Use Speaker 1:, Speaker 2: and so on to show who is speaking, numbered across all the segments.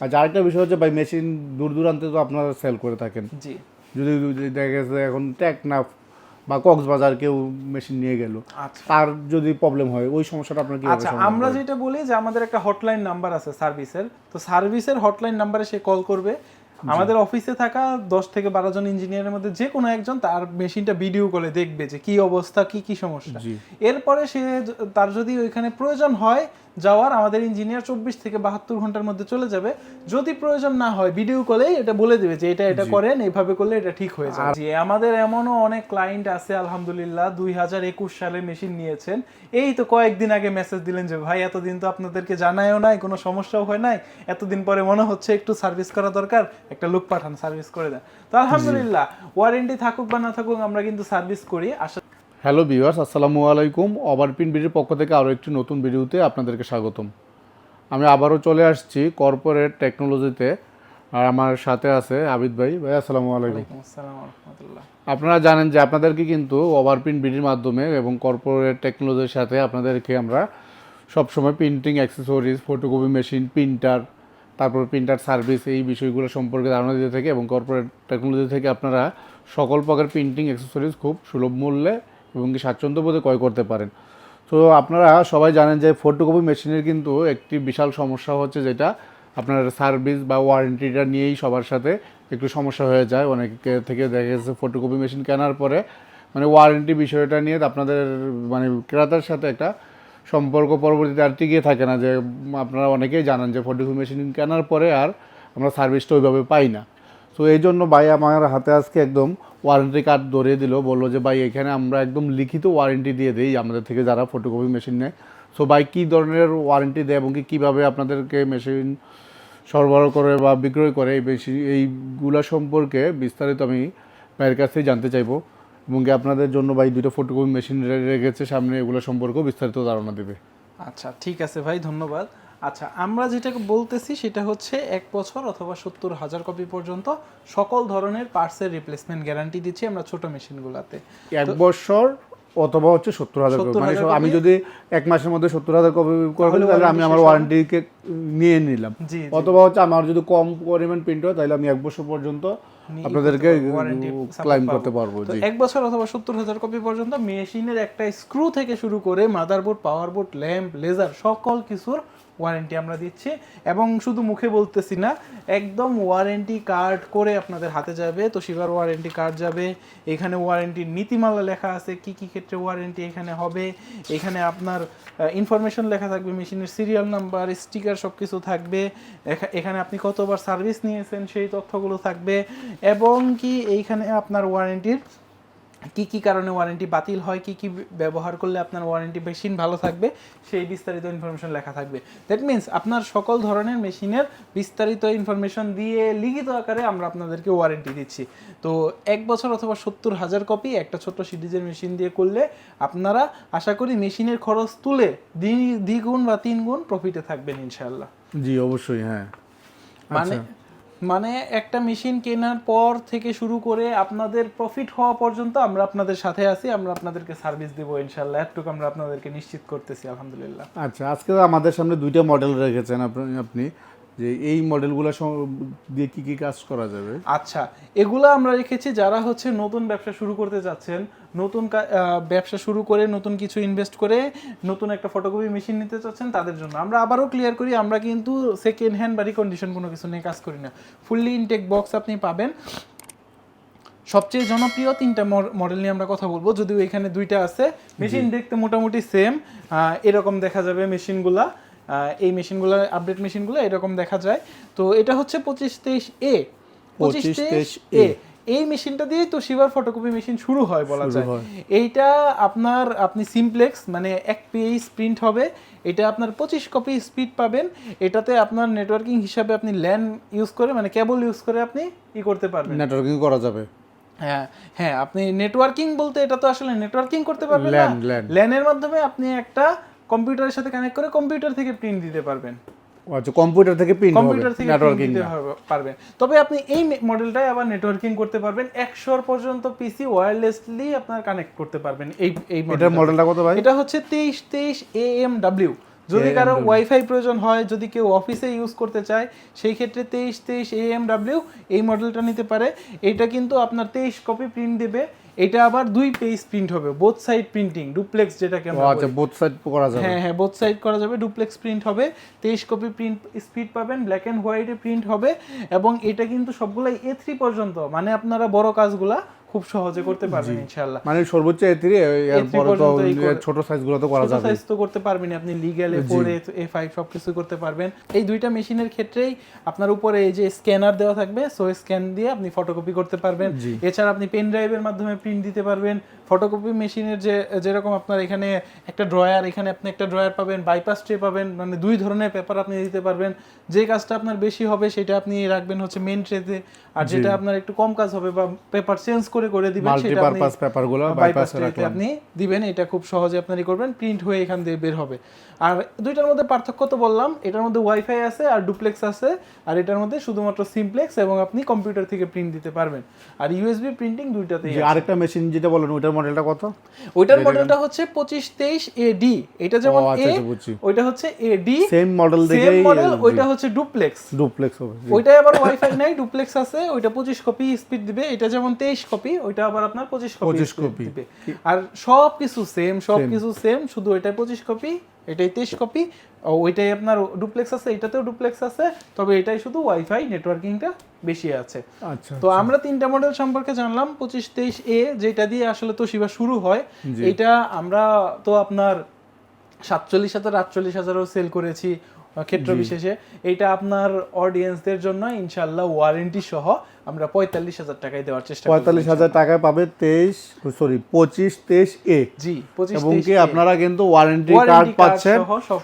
Speaker 1: আর আরেকটা বিষয় হচ্ছে ভাই মেশিন দূর দূরান্তে তো আপনারা সেল করে থাকেন।
Speaker 2: জি।
Speaker 1: যদি যদি দেখা গেছে এখন টেকনাফ বা কক্সবাজার কেউ মেশিন নিয়ে গেল
Speaker 2: আচ্ছা।
Speaker 1: তার যদি প্রবলেম হয় ওই সমস্যাটা আপনার কি
Speaker 2: আচ্ছা আমরা যেটা বলি যে আমাদের একটা হটলাইন নাম্বার আছে সার্ভিসের তো সার্ভিসের হটলাইন নাম্বারে সে কল করবে। আমাদের অফিসে থাকা দশ থেকে বারো জন ইঞ্জিনিয়ারের মধ্যে যে কোনো একজন তার মেশিনটা ভিডিও করে দেখবে যে কি অবস্থা কি কি সমস্যা। এরপরে সে তার যদি ওইখানে প্রয়োজন হয় যাওয়ার আমাদের ইঞ্জিনিয়ার চব্বিশ থেকে বাহাত্তর ঘণ্টার মধ্যে চলে যাবে। যদি প্রয়োজন না হয় ভিডিও কলেই এটা বলে দেবে যে এটা এটা করেন এইভাবে করলে এটা ঠিক হয়ে যাবে। জি, আমাদের এমনও অনেক ক্লায়েন্ট আছে আলহামদুলিল্লাহ দুই হাজার একুশ সালে মেশিন নিয়েছেন। এই তো কয়েকদিন আগে মেসেজ দিলেন যে ভাই এতদিন তো আপনাদেরকে জানায়ও নাই কোনো সমস্যাও হয় নাই। এতদিন পরে মনে হচ্ছে একটু সার্ভিস করা দরকার একটা লোক পাঠান সার্ভিস করে দেন। তো আলহামদুলিল্লাহ ওয়ারেন্টি থাকুক বা না থাকুক আমরা কিন্তু সার্ভিস করি। আশা
Speaker 1: হ্যালো ভিউয়ার্স আসসালামু আলাইকুম। ওভারপিন বিডির পক্ষ থেকে আরও একটি নতুন ভিডিওতে আপনাদেরকে স্বাগতম। আমি আবারও চলে আসছি কর্পোরেট টেকনোলজিতে আর আমার সাথে আছে আবিদ ভাই। ভাই আসসালামু আলাইকুম। আপনারা জানেন যে আপনাদেরকে কিন্তু ওভারপ্রিন্ট বিডির মাধ্যমে এবং কর্পোরেট টেকনোলজির সাথে আপনাদেরকে আমরা সবসময় printing accessories photocopy machine printer তারপর প্রিন্টার সার্ভিস এই বিষয়গুলো সম্পর্কে ধারণা দিতে থাকি এবং কর্পোরেট টেকনোলজি থেকে আপনারা সকল প্রকার প্রিন্টিং অ্যাক্সেসরিজ খুব সুলভ মূল্যে এবং কি স্বাচ্ছন্দ্যবোধে ক্রয় করতে পারেন। তো আপনারা সবাই জানেন যে ফটোকপি মেশিনের কিন্তু একটি বিশাল সমস্যা হচ্ছে যেটা আপনার সার্ভিস বা ওয়ারেন্টিটা নিয়েই সবার সাথে একটু সমস্যা হয়ে যায়। অনেকে থেকে দেখা গেছে ফটোকপি মেশিন কেনার পরে মানে ওয়ারেন্টি বিষয়টা নিয়ে আপনাদের মানে ক্রেতার সাথে একটা সম্পর্ক পরবর্তীতে আর টিকে থাকে না যে আপনারা অনেকেই জানেন যে ফটোকপি মেশিন কেনার পরে আর আমরা সার্ভিসটা ওইভাবে পাই না। তো এই জন্য ভাই আমার হাতে আজকে একদম ওয়ারেন্টি কার্ড ধরিয়ে দিল, বলল যে, ভাই, এখানে আমরা একদম লিখিত ওয়ারেন্টি দিয়ে দিই আমাদের থেকে যারা ফটোকপি মেশিন নেয়। সো ভাই, কী ধরনের ওয়ারেন্টি দেয় এবং কি কীভাবে আপনাদেরকে মেশিন সরবরাহ করে বা বিক্রয় করে, এই মেশিন এইগুলা সম্পর্কে বিস্তারিত আমি ভাইয়ের কাছ থেকে জানতে চাইব। এবং আপনাদের জন্য ভাই দুটো ফটোকপি মেশিন রেখেছে সামনে এগুলো সম্পর্কেও বিস্তারিত ধারণা দেবে।
Speaker 2: আচ্ছা ঠিক আছে ভাই ধন্যবাদ। আচ্ছা আমরা যেটা বলতেছি সেটা হচ্ছে এক বছর অথবা সত্তর হাজার কপি পর্যন্ত সকল ধরনের পার্টসের রিপ্লেসমেন্ট গ্যারান্টি দিচ্ছি আমরা ছোট মেশিনগুলোতে
Speaker 1: এক বছর অথবা হচ্ছে সত্তর হাজার মানে আমি যদি এক মাসের মধ্যে সত্তর হাজার কপি করি তাহলে আমি আমার ওয়ারেন্টিকে নিয়ে নিলাম। অথবা হচ্ছে আমার যদি কম পরিমাণ প্রিন্ট হয় তাহলে আমি এক বছর পর্যন্ত আপনাদেরকে ক্লাইম করতে পারব জি।
Speaker 2: এক বছর অথবা সত্তর হাজার কপি পর্যন্ত মেশিনের একটা স্ক্রু থেকে শুরু করে motherboard power board lamp laser সকল কিছুর ওয়ারেন্টি আমরা দিচ্ছি। এবং শুধু মুখে বলতেছি না, একদম ওয়ারেন্টি কার্ড করে আপনাদের হাতে যাবে। তো শিবার ওয়ারেন্টি কার্ড যাবে। এখানে ওয়ারেন্টির নীতিমালা লেখা আছে, কি কি ক্ষেত্রে ওয়ারেন্টি এখানে হবে। এখানে আপনার ইনফরমেশন লেখা থাকবে মেশিনের সিরিয়াল নাম্বার স্টিকার সব কিছু থাকবে। এখানে আপনি কতবার সার্ভিস নিয়েছেন সেই তথ্যগুলো থাকবে। এবং কি এইখানে আপনার ওয়ারেন্টির কি কি কারণে ওয়ারেন্টি বাতিল হয় কি কি ব্যবহার করলে আপনার ওয়ারেন্টি মেশিন ভালো থাকবে সেই বিস্তারিত ইনফরমেশন লেখা থাকবে। দ্যাট মিন্স আপনার সকল ধরনের মেশিনের বিস্তারিত ইনফরমেশন দিয়ে লিখিত আকারে আমরা আপনাদেরকে ওয়ারেন্টি দিচ্ছি। তো এক বছর অথবা সত্তর হাজার কপি একটা ছোট্ট সিরিজের মেশিন দিয়ে করলে আপনারা আশা করি মেশিনের খরচ তুলে দ্বি- দ্বিগুণ বা তিন গুণ প্রফিটে থাকবেন ইনশাল্লাহ
Speaker 1: জি অবশ্যই হ্যাঁ।
Speaker 2: মানে
Speaker 1: আচ্ছা।
Speaker 2: মানে একটা মেশিন কেনার পর থেকে শুরু করে আপনাদের প্রফিট হওয়া পর্যন্ত আমরা আপনাদের সাথে আছি, আমরা আপনাদেরকে সার্ভিস দেবো ইনশাল্লাহ এতটুকু আমরা আপনাদেরকে নিশ্চিত করতেছি, আলহামদুলিল্লাহ।
Speaker 1: আচ্ছা আজকে আমাদের সামনে দুইটা মডেল রেখেছেন আপনি আপনি। যে এই মডেলগুলো দিয়ে কি কি কাজ করা যাবে?
Speaker 2: আচ্ছা এগুলো আমরা রেখেছি যারা হচ্ছে নতুন ব্যবসা শুরু করতে যাচ্ছেন নতুন ব্যবসা শুরু করে নতুন কিছু ইনভেস্ট করে নতুন একটা ফটোকপি মেশিন নিতে চাচ্ছেন তাদের জন্য। আমরা আবারও ক্লিয়ার করি আমরা কিন্তু সেকেন্ড হ্যান্ড বা রিকন্ডিশন কোনো কিছু নিয়ে কাজ করি না। ফুললি ইনটেক বক্স আপনি পাবেন। সবচেয়ে জনপ্রিয় তিনটা মডেল নিয়ে আমরা কথা বলব। যদিও এখানে দুইটা আছে। মেশিন দেখতে মোটামুটি সেম এরকম দেখা যাবে মেশিনগুলা এই মেশিনগুলো আপডেট মেশিনগুলো এরকম দেখা যায়। তো এটা হচ্ছে পঁচিশ তেইশ এ। পঁচিশ
Speaker 1: 25
Speaker 2: তেইশ এ। এই মেশিনটা দিয়েই তো শিবার ফটোকপি মেশিন শুরু হয় বলা যায়। এইটা আপনার আপনি সিমপ্লেক্স মানে এক পেজ প্রিন্ট হবে। এটা আপনার পঁচিশ কপি স্পিড পাবেন। এটাতে আপনার নেটওয়ার্কিং হিসাবে আপনি ল্যান ইউজ করে মানে কেবল ইউজ করে আপনি ই করতে পারবেন।
Speaker 1: নেটওয়ার্কিং করা যাবে।
Speaker 2: হ্যাঁ হ্যাঁ আপনি নেটওয়ার্কিং বলতে এটা তো আসলে নেটওয়ার্কিং করতে পারবেন না। ল্যানের মাধ্যমে আপনি একটা কম্পিউটারের সাথে কানেক্ট করে কম্পিউটার থেকে প্রিন্ট দিতে পারবেন।
Speaker 1: আচ্ছা কম্পিউটার থেকে প্রিন্ট
Speaker 2: কম্পিউটার থেকে
Speaker 1: নেটওয়ার্কিং
Speaker 2: পারবেন। তবে আপনি এই মডেলটাই আবার নেটওয়ার্কিং করতে পারবেন একশোর পর্যন্ত পিসি ওয়্যারলেসলি আপনার কানেক্ট করতে পারবেন এই এই মডেলটা
Speaker 1: মডেলটা কত ভাই?
Speaker 2: এটা হচ্ছে তেইশ তেইশ এ এম ডাব্লিউ যদি
Speaker 1: কারও
Speaker 2: ওয়াইফাই প্রয়োজন হয় যদি কেউ অফিসে ইউজ করতে চায় সেই ক্ষেত্রে তেইশ তেইশ এএমডাব্লিউ এই মডেলটা নিতে পারে। এটা কিন্তু আপনার তেইশ কপি প্রিন্ট দেবে। এটা আবার দুই পেজ প্রিন্ট হবে বোথ সাইড প্রিন্টিং ডুপ্লেক্স যেটাকে আমরা
Speaker 1: আচ্ছা বোথ সাইড করা যাবে।
Speaker 2: হ্যাঁ হ্যাঁ বোথ সাইড করা যাবে ডুপ্লেক্স প্রিন্ট হবে তেইশ কপি প্রিন্ট স্পিড পাবেন ব্ল্যাক এন্ড হোয়াইটে প্রিন্ট হবে এবং এটা কিন্তু সবগুলাই এ থ্রি পর্যন্ত মানে আপনারা বড় কাজগুলা খুব সহজে করতে পারবেন ইনশাআল্লাহ।
Speaker 1: মানে সর্বোচ্চ এ থ্রি এর
Speaker 2: A3
Speaker 1: পরে তো ছোট সাইজগুলো তো করা যাবে
Speaker 2: সাইজ তো করতে পারবেন আপনি legal A four A five সব কিছু করতে পারবেন। এই দুইটা মেশিনের ক্ষেত্রেই আপনার উপরে এই যে স্ক্যানার দেওয়া থাকবে সো স্ক্যান দিয়ে আপনি ফটোকপি করতে পারবেন। এছাড়া আপনি পেন ড্রাইভের মাধ্যমে প্রিন্ট দিতে পারবেন। ফটোকপি মেশিনের যে যেরকম আপনার এখানে একটা ড্রয়ার এখানে আপনি একটা ড্রয়ার পাবেন বাইপাস ট্রে পাবেন মানে দুই ধরনের পেপার আপনি দিতে পারবেন। যে কাজটা আপনার বেশি হবে সেটা আপনি রাখবেন হচ্ছে মেন ট্রেতে আর যেটা আপনার একটু কম কাজ হবে বা পেপার চেঞ্জ করে করে দিবেন সেটা আপনি
Speaker 1: পেপারগুলো
Speaker 2: বাইপাস ট্রেতে আপনি দিবেন এটা খুব সহজে আপনারই করবেন প্রিন্ট হয়ে এখান দিয়ে বের হবে। আর দুইটার মধ্যে পার্থক্য তো বললাম এটার মধ্যে ওয়াইফাই আছে আর ডুপ্লেক্স আছে আর এটার মধ্যে শুধুমাত্র সিমপ্লেক্স এবং আপনি কম্পিউটার থেকে প্রিন্ট দিতে পারবেন। আর ইউএসবি প্রিন্টিং দুইটাতেই
Speaker 1: আরেকটা মেশিন যেটা বলেন ওইটার মডেলটা কত?
Speaker 2: ওইটার মডেলটা হচ্ছে পঁচিশ তেইশ এডি এটা যেমন
Speaker 1: ও, আচ্ছা,
Speaker 2: এ
Speaker 1: আচ্ছা,
Speaker 2: ওইটা হচ্ছে AD
Speaker 1: same model
Speaker 2: same model ওইটা হচ্ছে ডুপ্লেক্স
Speaker 1: ডুপ্লেক্স হবে ওইটা
Speaker 2: ওইটাই আবার ওয়াইফাই নাই ডুপ্লেক্স আছে ওইটা পঁচিশ কপি স্পিড দিবে। এটা যেমন তেইশ কপি ওইটা আবার আপনার পঁচিশ কপি
Speaker 1: 25
Speaker 2: speed
Speaker 1: copy।
Speaker 2: দিবে। আর সব কিছু সেম সব কিছু সেম শুধু ওইটা পঁচিশ কপি এটাই তেইশ কপি ওইটাই আপনার ডুপ্লেক্স আছে এটাতেও ডুপ্লেক্স আছে তবে এটাই শুধু ওয়াইফাই নেটওয়ার্কিংটা বেশি আছে।
Speaker 1: আচ্ছা
Speaker 2: তো আমরা তিনটা মডেল সম্পর্কে জানলাম পঁচিশ তেইশ এ যেটা দিয়ে আসলে তো সেবা শুরু হয় এটা আমরা তো আপনার সাতচল্লিশ হাজার আটচল্লিশ হাজারও সেল করেছি ক্ষেত্র বিশেষে এটা আপনার অডিয়েন্সদের জন্য ইনশাল্লাহ ওয়ারেন্টি সহ আমরা পঁয়তাল্লিশ হাজার টাকায় দেওয়ার চেষ্টা করব
Speaker 1: পঁয়তাল্লিশ হাজার টাকায় পাবে তেইশ সরি পঁচিশ তেইশ এ
Speaker 2: জি পঁচিশ
Speaker 1: এবং কি আপনারা কিন্তু ওয়ারেন্টি কার্ড পাচ্ছেন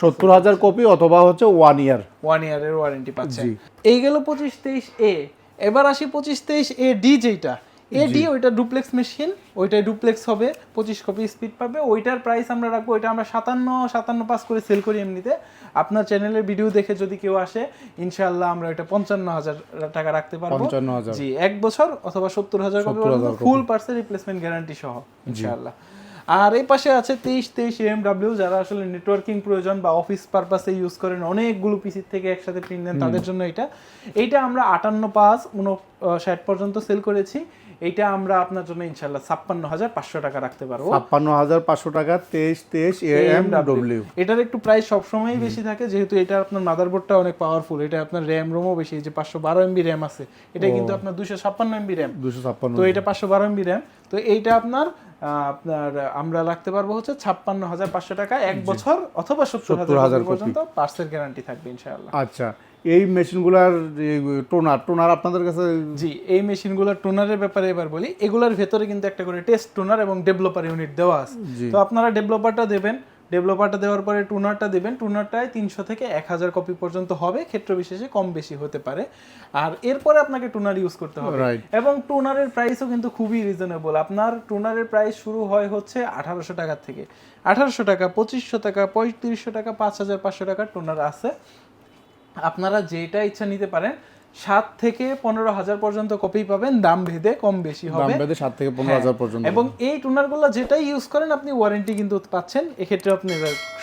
Speaker 1: সত্তর হাজার কপি অথবা হচ্ছে ওয়ান ইয়ার
Speaker 2: ওয়ান ইয়ারের ওয়ারেন্টি পাচ্ছেন। এই গেল পঁচিশ তেইশ এ এবার আসি পঁচিশ তেইশ এ ডি যেটা এ ডি ওইটা ডুপ্লেক্স মেশিন ওইটাই ডুপ্লেক্স হবে পঁচিশ কপি স্পিড পাবে। ওইটার প্রাইস আমরা রাখব ওইটা আমরা সাতান্ন সাতান্ন পাস করে সেল করি এমনিতে। আপনার চ্যানেলের ভিডিও দেখে যদি কেউ আসে ইনশাআল্লাহ আমরা এটা পঞ্চান্ন হাজার টাকা রাখতে পারব।
Speaker 1: পঞ্চান্ন হাজার।
Speaker 2: জি এক বছর অথবা সত্তর হাজার copy full parcel replacement guarantee সহ ইনশাআল্লাহ। আর এই পাশে আছে তেইশ তেইশ এম ডাব্লিউ যারা আসলে নেটওয়ার্কিং প্রয়োজন বা অফিস পারপাসে ইউজ করেন অনেকগুলো পিসি থেকে একসাথে প্রিন্ট দেন তাদের জন্য এটা। এইটা আমরা আটান্ন পাঁচ উনষাট পর্যন্ত সেল করেছি। এইটা আমরা আপনার জন্য ইনশাল্লাহ ছাপ্পান্ন হাজার পাঁচশো টাকা রাখতে পারব।
Speaker 1: ছাপ্পান্ন হাজার পাঁচশো টাকা তেইশ তেইশ এম ডব্লিউ
Speaker 2: এটার একটু প্রাইস সবসময়ই বেশি থাকে যেহেতু এটা আপনার মাদারবোর্ডটা অনেক পাওয়ারফুল এটা আপনার র্যাম রোমও বেশি যে পাঁচশো বারো এমবি র্যাম আছে এটা কিন্তু আপনার দুশো ছাপ্পান্ন এমবি র্যাম
Speaker 1: দুশো ছাপ্পান্ন
Speaker 2: তো এটা পাঁচশো বারো এমবি র্যাম তো এইটা আপনার আপনার আমরা রাখতে পারব হচ্ছে ছাপ্পান্ন হাজার পাঁচশো টাকা এক বছর অথবা সত্তর
Speaker 1: 70,000
Speaker 2: হাজার পর্যন্ত পার্সেল গ্যারান্টি থাকবে ইনশাআল্লাহ।
Speaker 1: আচ্ছা এই মেশিনগুলার টোনার টোনার আপনাদের কাছে
Speaker 2: জি এই মেশিনগুলোর টোনারের ব্যাপারে এবার বলি। এগুলোর ভেতরে কিন্তু একটা করে টেস্ট টোনার এবং ডেভেলপার ইউনিট দেওয়া আছে। তো আপনারা ডেভেলপারটা দেবেন। ডেভেলপারটা দেওয়ার পরে টুনারটা দেবেন। টুনারটায় তিনশো থেকে এক হাজার কপি পর্যন্ত হবে। ক্ষেত্র বিশেষে কম বেশি হতে পারে। আর এরপরে আপনাকে টুনার ইউজ করতে হবে. এবং টুনারের প্রাইসও কিন্তু খুবই রিজনেবল আপনার টুনারের প্রাইস শুরু হয় হচ্ছে আঠারোশো টাকার থেকে। আঠারোশো টাকা পঁচিশশো টাকা পঁয়ত্রিশশো টাকা পাঁচ হাজার পাঁচশো টাকার টুনার আছে। আপনারা যেটা ইচ্ছা নিতে পারেন সাত থেকে পনেরো হাজার পর্যন্ত কপি পাবেন দাম ভেদে কম বেশি
Speaker 1: দাম
Speaker 2: হবে।
Speaker 1: সাত থেকে পনেরো
Speaker 2: হ্যাঁ,
Speaker 1: হাজার পর্যন্ত
Speaker 2: এবং এই টুনার টুনারগুলো যেটাই ইউজ করেন আপনি ওয়ারেন্টি কিন্তু পাচ্ছেন এক্ষেত্রে আপনি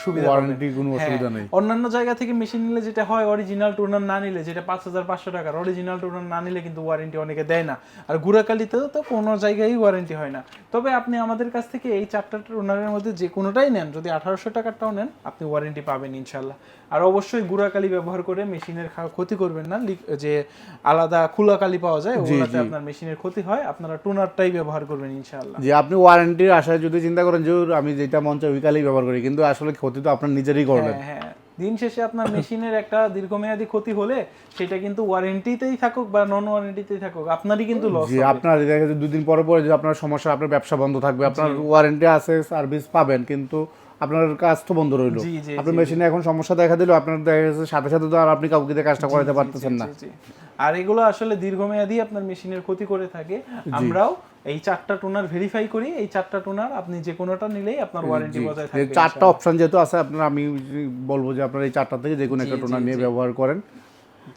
Speaker 2: সুবিধা।
Speaker 1: ওয়ারেন্টি কোনো
Speaker 2: হ্যাঁ,
Speaker 1: অসুবিধা নেই।
Speaker 2: অন্যান্য জায়গা থেকে মেশিন নিলে যেটা হয় অরিজিনাল টুনার না নিলে যেটা পাঁচ হাজার পাঁচশো টাকার অরিজিনাল টুনার না নিলে কিন্তু ওয়ারেন্টি অনেকে দেয় না। আর গুড়াকালিতেও তো কোনো জায়গায় ওয়ারেন্টি হয় না। তবে আপনি আমাদের কাছ থেকে এই চারটা টুনারের মধ্যে যে কোনোটাই নেন যদি আঠারোশো টাকারটাও নেন আপনি ওয়ারেন্টি পাবেন ইনশাল্লাহ আর অবশ্যই গুড়াকালি ব্যবহার করে মেশিনের ক্ষতি করবেন না যে আলাদা পাওয়া যায় ওগুলোতে আপনার মেশিনের ক্ষতি হয় আপনারা টুনারটাই ব্যবহার করবেন ইনশাল্লাহ
Speaker 1: যে আপনি ওয়ারেন্টির আশায় যদি চিন্তা করেন যে আমি যেটা মন চাই ওই কালেই ব্যবহার করি। কিন্তু আসলে ক্ষতি তো আপনার নিজেরই করবেন।
Speaker 2: হ্যাঁ হ্যাঁ। দিন শেষে আপনার মেশিনের একটা দীর্ঘমেয়াদী ক্ষতি হলে সেটা কিন্তু ওয়ারেন্টিতেই থাকুক বা নন ওয়ারেন্টিতেই থাকুক আপনারই কিন্তু লস
Speaker 1: যে আপনার দেখা যাচ্ছে দুদিন পরে পরে যদি আপনার সমস্যা আপনার ব্যবসা বন্ধ থাকবে আপনার ওয়ারেন্টি আছে সার্ভিস পাবেন কিন্তু আপনার কাজ তো বন্ধ রইল। আপনার মেশিনে এখন সমস্যা দেখা দিল আপনার দেখা যাচ্ছে সাথে সাথে তো আর আপনি কাউকে দিয়ে কাজটা করাতে পারতেছেন না।
Speaker 2: আর এগুলো আসলে দীর্ঘমেয়াদী আপনার মেশিনের ক্ষতি করে থাকে। আমরাও এই চারটা টোনার ভেরিফাই করি। এই চারটা টোনার আপনি যে কোনোটা নিলেই আপনার ওয়ারেন্টি বজায় থাকবে
Speaker 1: চারটা অপশন যেহেতু আছে আপনার আমি বলব যে আপনার এই চারটা থেকে যে কোনো একটা টোনার নিয়ে ব্যবহার করেন।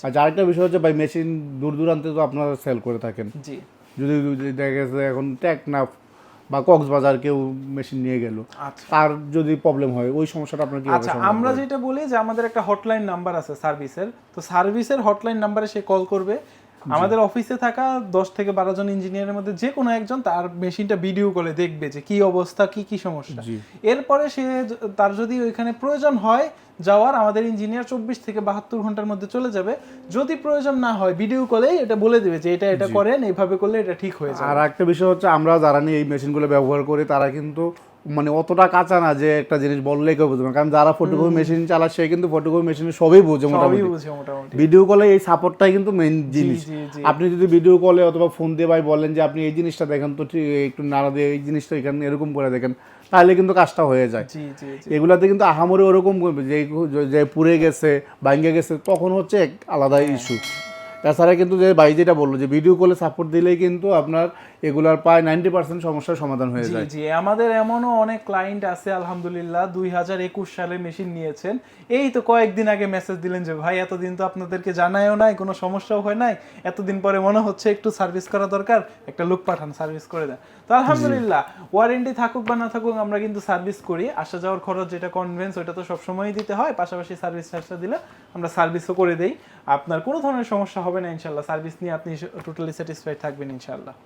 Speaker 1: আর যার একটা বিষয় হচ্ছে ভাই মেশিন দূর দূরান্তে তো আপনারা সেল করে থাকেন।
Speaker 2: জি।
Speaker 1: যদি যদি দেখা গেছে এখন টেকনাফ বা কক্সবাজার কেউ মেশিন নিয়ে গেল।
Speaker 2: আচ্ছা।
Speaker 1: তার যদি প্রবলেম হয় ওই সমস্যাটা আপনার কি
Speaker 2: আচ্ছা আমরা যেটা বলি যে আমাদের একটা হটলাইন নাম্বার আছে সার্ভিসের তো সার্ভিসের হটলাইন নাম্বারে সে কল করবে। আমাদের অফিসে থাকা দশ থেকে বারো জন ইঞ্জিনিয়ারের মধ্যে যে কোনো একজন তার মেশিনটা ভিডিও করে দেখবে যে কি অবস্থা কি কি সমস্যা। এরপরে সে তার যদি ওইখানে প্রয়োজন হয় যাওয়ার আমাদের ইঞ্জিনিয়ার চব্বিশ থেকে বাহাত্তর ঘণ্টার মধ্যে চলে যাবে। যদি প্রয়োজন না হয় ভিডিও কলেই এটা বলে দেবে যে এটা এটা করেন এইভাবে করলে এটা ঠিক হয়ে যাবে।
Speaker 1: আর একটা বিষয় হচ্ছে আমরা যারা নিয়ে এই মেশিনগুলো ব্যবহার করি তারা কিন্তু মানে অতটা কাঁচা না যে একটা জিনিস বললে কেউ বুঝবে। কারণ যারা ফটোকপি মেশিন চালায় সে কিন্তু ফটোকপি মেশিনে সবই বোঝে মোটামুটি। ভিডিও কলে এই সাপোর্টটাই কিন্তু মেইন জিনিস। আপনি যদি ভিডিও কলে অথবা ফোন দিয়ে ভাই বলেন যে আপনি এই জিনিসটা দেখেন তো ঠিক একটু নাড়া দিয়ে এই জিনিসটা এখানে এরকম করে দেখেন তাহলে কিন্তু কাজটা হয়ে যায়। এগুলাতে কিন্তু আহামরি ওরকম যে যে পুড়ে গেছে ভাঙ্গে গেছে তখন হচ্ছে এক আলাদা
Speaker 2: হ্যাঁ।
Speaker 1: ইস্যু তাছাড়া কিন্তু যে ভাই যেটা বলল যে ভিডিও কলে সাপোর্ট দিলেই কিন্তু আপনার এগুলার প্রায় নাইনটি পার্সেন্ট সমস্যার সমাধান হয়ে যায়।
Speaker 2: জি আমাদের এমনও অনেক ক্লায়েন্ট আছে আলহামদুলিল্লাহ দুই হাজার একুশ সালে মেশিন নিয়েছেন। এই তো কয়েকদিন আগে মেসেজ দিলেন যে ভাই এতদিন তো আপনাদেরকে জানায়ও নাই কোনো সমস্যাও হয় নাই। এতদিন পরে মনে হচ্ছে একটু সার্ভিস করা দরকার একটা লোক পাঠান সার্ভিস করে দেন। তো আলহামদুলিল্লাহ ওয়ারেন্টি থাকুক বা না থাকুক আমরা কিন্তু সার্ভিস করি। আসা যাওয়ার খরচ যেটা কনভেন্স ওটা তো সবসময়ই দিতে হয়। পাশাপাশি সার্ভিস চার্জটা দিলে আমরা সার্ভিসও করে দেই। আপনার কোনো ধরনের সমস্যা হবে না ইনশাল্লাহ সার্ভিস নিয়ে আপনি টোটালি স্যাটিসফাইড থাকবেন ইনশাল্লাহ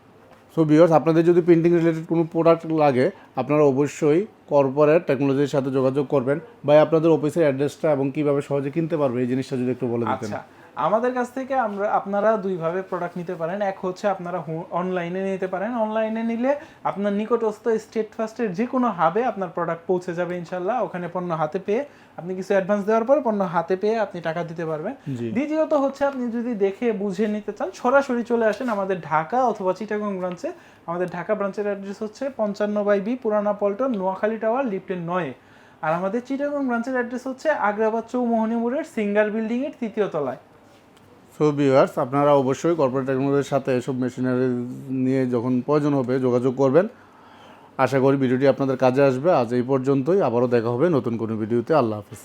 Speaker 1: সো ভিওর্স আপনাদের যদি প্রিন্টিং রিলেটেড কোনো প্রোডাক্ট লাগে, আপনারা অবশ্যই কর্পোরেট টেকনোলজির সাথে যোগাযোগ করবেন। বা আপনাদের অফিসের অ্যাড্রেসটা এবং কীভাবে সহজে কিনতে পারবে, এই জিনিসটা যদি একটু বলে দিতেন।
Speaker 2: আচ্ছা। আমাদের কাছ থেকে আমরা আপনারা দুইভাবে প্রোডাক্ট নিতে পারেন। এক হচ্ছে আপনারা অনলাইনে নিতে পারেন। অনলাইনে নিলে আপনার নিকটস্থ স্টেট ফার্স্টের যে কোনো হাবে আপনার প্রোডাক্ট পৌঁছে যাবে ইনশাল্লাহ ওখানে পণ্য হাতে পেয়ে আপনি কিছু অ্যাডভান্স দেওয়ার পর পণ্য হাতে পেয়ে আপনি টাকা দিতে পারবেন। দ্বিতীয়ত হচ্ছে আপনি যদি দেখে বুঝে নিতে চান সরাসরি চলে আসেন আমাদের ঢাকা অথবা চিটাগং ব্রাঞ্চে আমাদের ঢাকা ব্রাঞ্চের অ্যাড্রেস হচ্ছে পঞ্চান্ন বাই বি পুরানা পল্টন নোয়াখালী টাওয়ার লিফটের নয়ে। আর আমাদের চিটাগং ব্রাঞ্চের অ্যাড্রেস হচ্ছে আগ্রাবাদ চৌমোহনী মোড়ের সিঙ্গার বিল্ডিং এর তৃতীয় তলায়।
Speaker 1: সো ভিউয়ার্স আপনারা অবশ্যই কর্পোরেট টেকনোলজির সাথে এসব মেশিনারি নিয়ে যখন প্রয়োজন হবে যোগাযোগ করবেন। আশা করি ভিডিওটি আপনাদের কাজে আসবে। আজ এই পর্যন্তই। আবারও দেখা হবে নতুন কোনো ভিডিওতে। আল্লাহ হাফিজ।